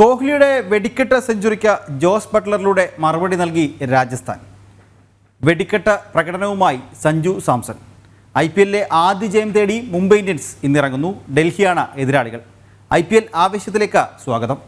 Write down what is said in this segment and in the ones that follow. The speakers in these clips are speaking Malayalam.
കോഹ്ലിയുടെ വെടിക്കെട്ട് സെഞ്ചുറിക്ക് ജോസ് ബട്ട്ലറിലൂടെ മറുപടി നൽകി രാജസ്ഥാൻ. വെടിക്കെട്ട് പ്രകടനവുമായി സഞ്ജു സാംസൺ. ഐ പി എല്ലിലെ ആദ്യ ജയം തേടി മുംബൈ ഇന്ത്യൻസ് ഇന്നിറങ്ങുന്നു. ഡൽഹിയാണ് എതിരാളികൾ. ഐ പി എൽ ആവേശത്തിലേക്ക് സ്വാഗതം.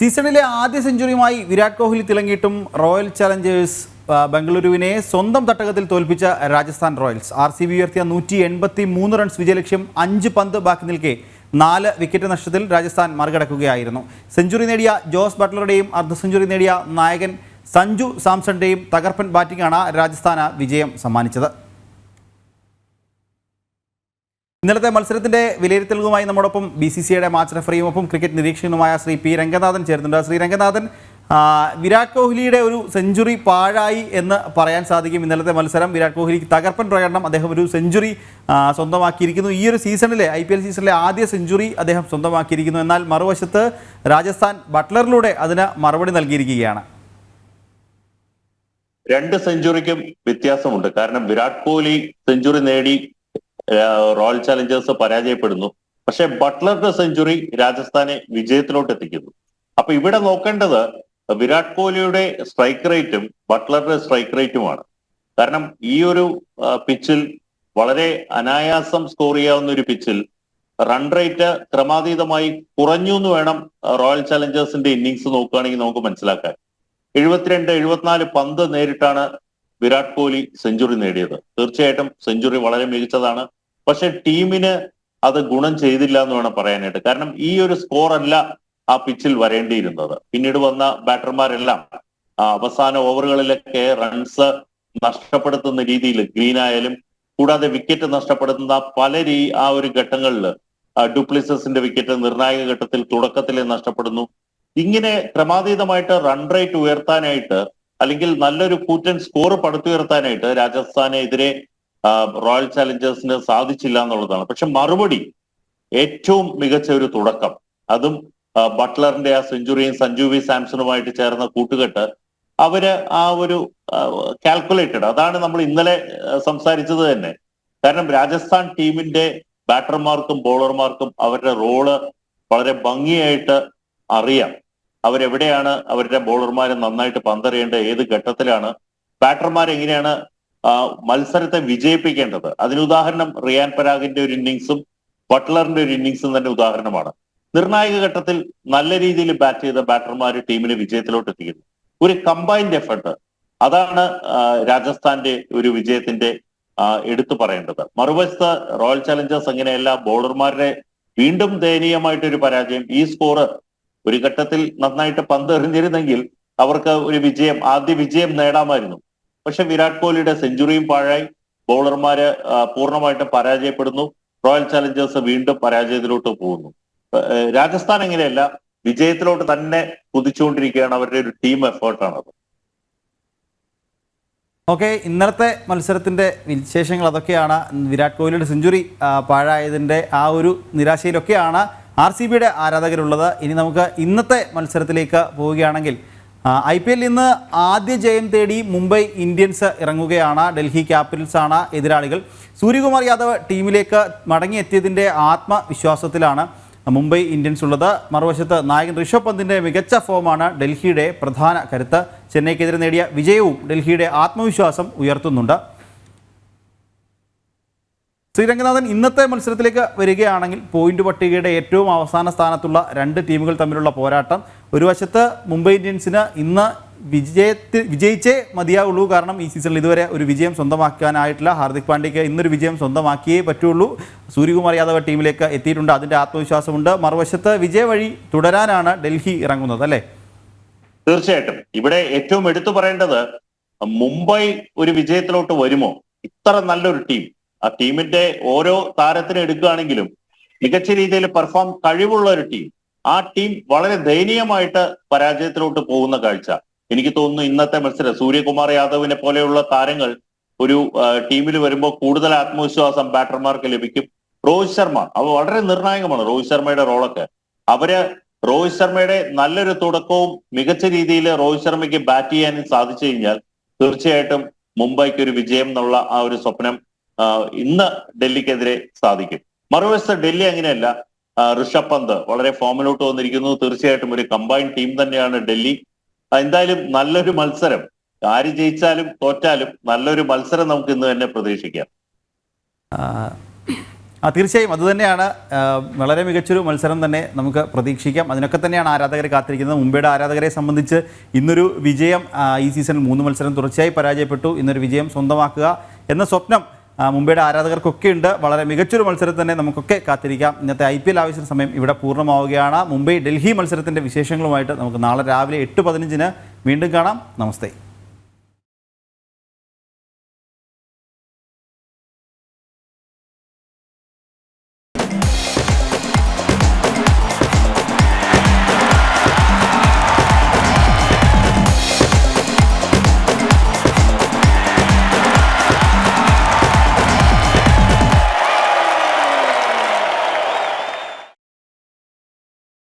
സീസണിലെ ആദ്യ സെഞ്ചുറിയുമായി വിരാട് കോഹ്ലി തിളങ്ങിയിട്ടും റോയൽ ചലഞ്ചേഴ്സ് ബംഗളൂരുവിനെ സ്വന്തം തട്ടകത്തിൽ തോൽപ്പിച്ച Rajasthan royals. R C B ഉയർത്തിയ നൂറ്റി എൺപത്തി മൂന്ന് റൺസ് വിജയലക്ഷ്യം അഞ്ച് പന്ത് ബാക്കി നിൽക്കെ നാല് വിക്കറ്റ് നഷ്ടത്തിൽ രാജസ്ഥാൻ മറികടക്കുകയായിരുന്നു. സെഞ്ചുറി നേടിയ ജോസ് ബട്ട്ലറുടെയും അർദ്ധ സെഞ്ചുറി നേടിയ നായകൻ സഞ്ജു സാംസണിന്റെയും തകർപ്പൻ ബാറ്റിംഗാണ് രാജസ്ഥാന് വിജയം സമ്മാനിച്ചത്. ഇന്നലത്തെ മത്സരത്തിന്റെ വിലയിരുത്തലുമായി നമ്മോടൊപ്പം ബി സി സിയുടെ മാച്ച് റഫറിയും ഒപ്പം ക്രിക്കറ്റ് നിരീക്ഷകനുമായ ശ്രീ പി രംഗനാഥൻ ചേരുന്നുണ്ട്. ശ്രീ രംഗനാഥൻ വിരാട് കോഹ്ലിയുടെ ഒരു സെഞ്ചുറി പാഴായി എന്ന് പറയാൻ സാധിക്കും ഇന്നലത്തെ മത്സരം. വിരാട് കോഹ്ലിക്ക് തകർപ്പൻ പ്രകടനം അദ്ദേഹം ഒരു സെഞ്ചുറി സ്വന്തമാക്കിയിരിക്കുന്നു. ഈ ഒരു സീസണിലെ ഐ പി എൽ സീസണിലെ ആദ്യ സെഞ്ചുറി അദ്ദേഹം സ്വന്തമാക്കിയിരിക്കുന്നു. എന്നാൽ മറുവശത്ത് രാജസ്ഥാൻ ബട്ട്ലറിലൂടെ അതിന് മറുപടി നൽകിയിരിക്കുകയാണ്. രണ്ട് സെഞ്ചുറിക്കും വ്യത്യാസമുണ്ട്. കാരണം വിരാട് കോഹ്ലി സെഞ്ചുറി നേടി റോയൽ ചലഞ്ചേഴ്സ് പരാജയപ്പെടുന്നു. പക്ഷെ ബട്ട്ലറുടെ സെഞ്ചുറി രാജസ്ഥാനെ വിജയത്തിലോട്ട് എത്തിക്കുന്നു. അപ്പൊ ഇവിടെ നോക്കേണ്ടത് വിരാട് കോഹ്ലിയുടെ സ്ട്രൈക്ക് റേറ്റും ബട്ട്ലറുടെ സ്ട്രൈക്ക് റേറ്റുമാണ്. കാരണം ഈ ഒരു പിച്ചിൽ വളരെ അനായാസം സ്കോർ ചെയ്യാവുന്ന ഒരു പിച്ചിൽ റൺ റേറ്റ് ക്രമാതീതമായി കുറഞ്ഞു എന്ന് വേണം റോയൽ ചലഞ്ചേഴ്സിന്റെ ഇന്നിങ്സ് നോക്കുകയാണെങ്കിൽ നമുക്ക് മനസ്സിലാക്കാൻ. എഴുപത്തിരണ്ട് എഴുപത്തിനാല് പന്ത് നേരിട്ടാണ് വിരാട് കോഹ്ലി സെഞ്ചുറി നേടിയത്. തീർച്ചയായിട്ടും സെഞ്ചുറി വളരെ മികച്ചതാണ്. പക്ഷെ ടീമിന് അത് ഗുണം ചെയ്തില്ല എന്ന് വേണം പറയാനായിട്ട്. കാരണം ഈ ഒരു സ്കോർ അല്ല ആ പിച്ചിൽ വരേണ്ടിയിരുന്നത്. പിന്നീട് വന്ന ബാറ്റർമാരെല്ലാം അവസാന ഓവറുകളിലൊക്കെ റൺസ് നഷ്ടപ്പെടുത്തുന്ന രീതിയിൽ ഗ്രീൻ ആയാലും കൂടാതെ വിക്കറ്റ് നഷ്ടപ്പെടുത്തുന്ന പല രീ ആ ഒരു ഘട്ടങ്ങളിൽ ഡ്യൂപ്ലിസസിന്റെ വിക്കറ്റ് നിർണായക ഘട്ടത്തിൽ തുടക്കത്തിൽ നഷ്ടപ്പെടുന്നു. ഇങ്ങനെ ക്രമാതീതമായിട്ട് റൺ റേറ്റ് ഉയർത്താനായിട്ട് അല്ലെങ്കിൽ നല്ലൊരു കൂറ്റൻ സ്കോർ പടുത്തുയർത്താനായിട്ട് രാജസ്ഥാനെതിരെ റോയൽ ചലഞ്ചേഴ്സിന് സാധിച്ചില്ല എന്നുള്ളതാണ്. പക്ഷെ മറുപടി ഏറ്റവും മികച്ച ഒരു തുടക്കം. അതും ബട്ട്ലറിന്റെ ആ സെഞ്ചുറിയും സഞ്ജു വി സാംസണുമായിട്ട് ചേർന്ന കൂട്ടുകെട്ട് അവർ ആ ഒരു കാൽക്കുലേറ്റഡ് അതാണ് നമ്മൾ ഇന്നലെ സംസാരിച്ചത് തന്നെ. കാരണം രാജസ്ഥാൻ ടീമിന്റെ ബാറ്റർമാർക്കും ബോളർമാർക്കും അവരുടെ റോൾ വളരെ ഭംഗിയായിട്ട് അറിയാം. അവരെവിടെയാണ് അവരുടെ ബോളർമാരെ നന്നായിട്ട് പന്തറിയേണ്ടത് ഏത് ഘട്ടത്തിലാണ്? ബാറ്റർമാർ എങ്ങനെയാണ് മത്സരത്തെ വിജയിപ്പിക്കേണ്ടത്. അതിന് ഉദാഹരണം റിയാൻ പരാഗിന്റെ ഒരു ഇന്നിങ്സും ബട്ട്ലറിന്റെ ഒരു ഇന്നിങ്സും തന്നെ ഉദാഹരണമാണ്. നിർണായക ഘട്ടത്തിൽ നല്ല രീതിയിൽ ബാറ്റ് ചെയ്ത ബാറ്റർമാർ ടീമിനെ വിജയത്തിലോട്ട് എത്തിക്കുന്നു ഒരു കമ്പൈൻഡ് എഫർട്ട് അതാണ് രാജസ്ഥാന്റെ ഒരു വിജയത്തിന്റെ എടുത്തു പറയേണ്ടത്. മറുവശത്ത് റോയൽ ചലഞ്ചേഴ്സ് അങ്ങനെയല്ല ബോളർമാരുടെ വീണ്ടും ദയനീയമായിട്ടൊരു പരാജയം. ഈ സ്കോർ ഒരു ഘട്ടത്തിൽ നന്നായിട്ട് പന്ത് എറിഞ്ഞിരുന്നെങ്കിൽ അവർക്ക് ഒരു വിജയം ആദ്യ വിജയം നേടാമായിരുന്നു. പക്ഷെ വിരാട് കോഹ്ലിയുടെ സെഞ്ചുറിയും പാഴായി. ബൗളർമാര് പൂർണമായിട്ടും പരാജയപ്പെടുന്നു. റോയൽ ചലഞ്ചേഴ്സ് വീണ്ടും പരാജയത്തിലോട്ട് പോകുന്നു. രാജസ്ഥാൻ എങ്ങനെയല്ല വിജയത്തിലോട്ട് തന്നെ കുതിച്ചുകൊണ്ടിരിക്കുകയാണ് അവരുടെ ഒരു ടീം എഫേർട്ടാണത്. ഓക്കെ ഇന്നലത്തെ മത്സരത്തിന്റെ വിശേഷങ്ങൾ അതൊക്കെയാണ്. വിരാട് കോഹ്ലിയുടെ സെഞ്ചുറി പാഴായതിന്റെ ആ ഒരു നിരാശയിലൊക്കെയാണ് ആർ സി ബിയുടെ ആരാധകരുള്ളത്. ഇനി നമുക്ക് ഇന്നത്തെ മത്സരത്തിലേക്ക് പോവുകയാണെങ്കിൽ ഐ പി എല്ലിൽ ഇന്ന് ആദ്യ ജയം തേടി മുംബൈ ഇന്ത്യൻസ് ഇറങ്ങുകയാണ്. ഡൽഹി ക്യാപിറ്റൽസ് ആണ് എതിരാളികൾ. സൂര്യകുമാർ യാദവ് ടീമിലേക്ക് മടങ്ങിയെത്തിയതിന്റെ ആത്മവിശ്വാസത്തിലാണ് മുംബൈ ഇന്ത്യൻസ് ഉള്ളത്. മറുവശത്ത് നായകൻ ഋഷഭ് പന്തിന്റെ മികച്ച ഫോമാണ് ഡൽഹിയുടെ പ്രധാന കരുത്ത്. ചെന്നൈക്കെതിരെ നേടിയ വിജയവും ഡൽഹിയുടെ ആത്മവിശ്വാസം ഉയർത്തുന്നുണ്ട്. ശ്രീരംഗനാഥൻ ഇന്നത്തെ മത്സരത്തിലേക്ക് വരികയാണെങ്കിൽ പോയിന്റ് പട്ടികയുടെ ഏറ്റവും അവസാന സ്ഥാനത്തുള്ള രണ്ട് ടീമുകൾ തമ്മിലുള്ള പോരാട്ടം. ഒരു വശത്ത് മുംബൈ ഇന്ത്യൻസിന് ഇന്ന് വിജയത്തിൽ വിജയിച്ചേ മതിയാവുള്ളൂ. കാരണം ഈ സീസണിൽ ഇതുവരെ ഒരു വിജയം സ്വന്തമാക്കാനായിട്ടില്ല. ഹാർദിക് പാണ്ഡ്യയ്ക്ക് ഇന്നൊരു വിജയം സ്വന്തമാക്കിയേ പറ്റുള്ളൂ. സൂര്യകുമാർ യാദവ് ടീമിലേക്ക് എത്തിയിട്ടുണ്ട്. അതിന്റെ ആത്മവിശ്വാസമുണ്ട്. മറുവശത്ത് വിജയ വഴി തുടരാനാണ് ഡൽഹി ഇറങ്ങുന്നത് അല്ലേ? തീർച്ചയായിട്ടും. ഇവിടെ ഏറ്റവും എടുത്തു പറയേണ്ടത് മുംബൈ ഒരു വിജയത്തിലോട്ട് വരുമോ? ഇത്ര നല്ലൊരു ടീം. ആ ടീമിന്റെ ഓരോ താരത്തിനെ എടുക്കുകയാണെങ്കിലും മികച്ച രീതിയിൽ പെർഫോം കഴിവുള്ള ഒരു ടീം ആ ടീം വളരെ ദയനീയമായിട്ട് പരാജയത്തിലോട്ട് പോകുന്ന കാഴ്ച. എനിക്ക് തോന്നുന്നു ഇന്നത്തെ മത്സരം സൂര്യകുമാർ യാദവിനെ പോലെയുള്ള താരങ്ങൾ ഒരു ടീമിൽ വരുമ്പോൾ കൂടുതൽ ആത്മവിശ്വാസം ബാറ്റർമാർക്ക് ലഭിക്കും. രോഹിത് ശർമ്മ അവ വളരെ നിർണായകമാണ് രോഹിത് ശർമ്മയുടെ റോളൊക്കെ അവർ രോഹിത് ശർമ്മയുടെ നല്ലൊരു തുടക്കവും മികച്ച രീതിയിൽ രോഹിത് ശർമ്മയ്ക്ക് ബാറ്റ് ചെയ്യാനും സാധിച്ചു കഴിഞ്ഞാൽ തീർച്ചയായിട്ടും മുംബൈക്ക് ഒരു വിജയം എന്നുള്ള ആ ഒരു സ്വപ്നം ഇന്ന് ഡൽഹിക്കെതിരെ സാധിക്കും. മറുവശത്ത് ഡൽഹി അങ്ങനെയല്ല. ഋഷഭ് പന്ത് വളരെ ഫോമിലോട്ട് വന്നിരിക്കുന്നു. തീർച്ചയായിട്ടും ഒരു കമ്പൈൻ ടീം തന്നെയാണ് ഡൽഹി. എന്തായാലും നല്ലൊരു മത്സരം. ആര് ജയിച്ചാലും തോറ്റാലും നല്ലൊരു മത്സരം നമുക്ക് ഇന്ന് തന്നെ പ്രതീക്ഷിക്കാം. ആ, തീർച്ചയായും അതുതന്നെയാണ് വളരെ മികച്ചൊരു മത്സരം തന്നെ നമുക്ക് പ്രതീക്ഷിക്കാം. അതിനൊക്കെ തന്നെയാണ് ആരാധകർ കാത്തിരിക്കുന്നത്. മുംബൈയുടെ ആരാധകരെ സംബന്ധിച്ച് ഇന്നൊരു വിജയം ഈ സീസണിൽ മൂന്ന് മത്സരം തുടർച്ചയായി പരാജയപ്പെട്ടു. ഇന്നൊരു വിജയം സ്വന്തമാക്കുക എന്ന സ്വപ്നം മുംബൈയുടെ ആരാധകർക്കൊക്കെ ഉണ്ട്. വളരെ മികച്ചൊരു മത്സരം തന്നെ നമുക്കൊക്കെ കാത്തിരിക്കാം. ഇന്നത്തെ ഐ പി എൽ ആവശ്യ സമയം ഇവിടെ പൂർണമാവുകയാണ്. മുംബൈ ഡൽഹി മത്സരത്തിന്റെ വിശേഷങ്ങളുമായിട്ട് നമുക്ക് നാളെ രാവിലെ എട്ട് പതിനഞ്ചിന് വീണ്ടും കാണാം. നമസ്തേ.